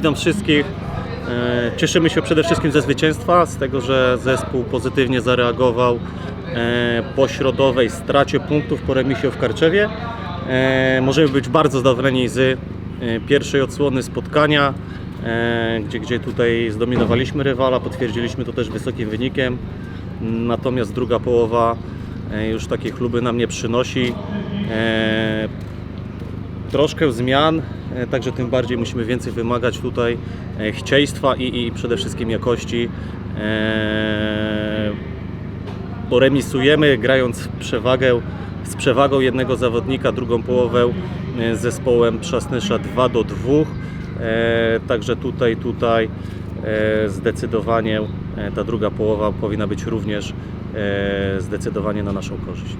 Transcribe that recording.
Witam wszystkich. E, Cieszymy się przede wszystkim ze zwycięstwa, z tego, że zespół pozytywnie zareagował e, po środowej stracie punktów po remisie w Karczewie. E, Możemy być bardzo zadowoleni z pierwszej odsłony spotkania, gdzie, gdzie tutaj zdominowaliśmy rywala, potwierdziliśmy to też wysokim wynikiem. Natomiast druga połowa już takie chluby nam nie przynosi. Troszkę zmian, e, także tym bardziej musimy więcej wymagać tutaj e, chcieństwa i, i przede wszystkim jakości. E, Bo remisujemy grając przewagę, z przewagą jednego zawodnika, drugą połowę z zespołem Trzasnysza 2 do 2. E, Także tutaj, tutaj zdecydowanie ta druga połowa powinna być również zdecydowanie na naszą korzyść.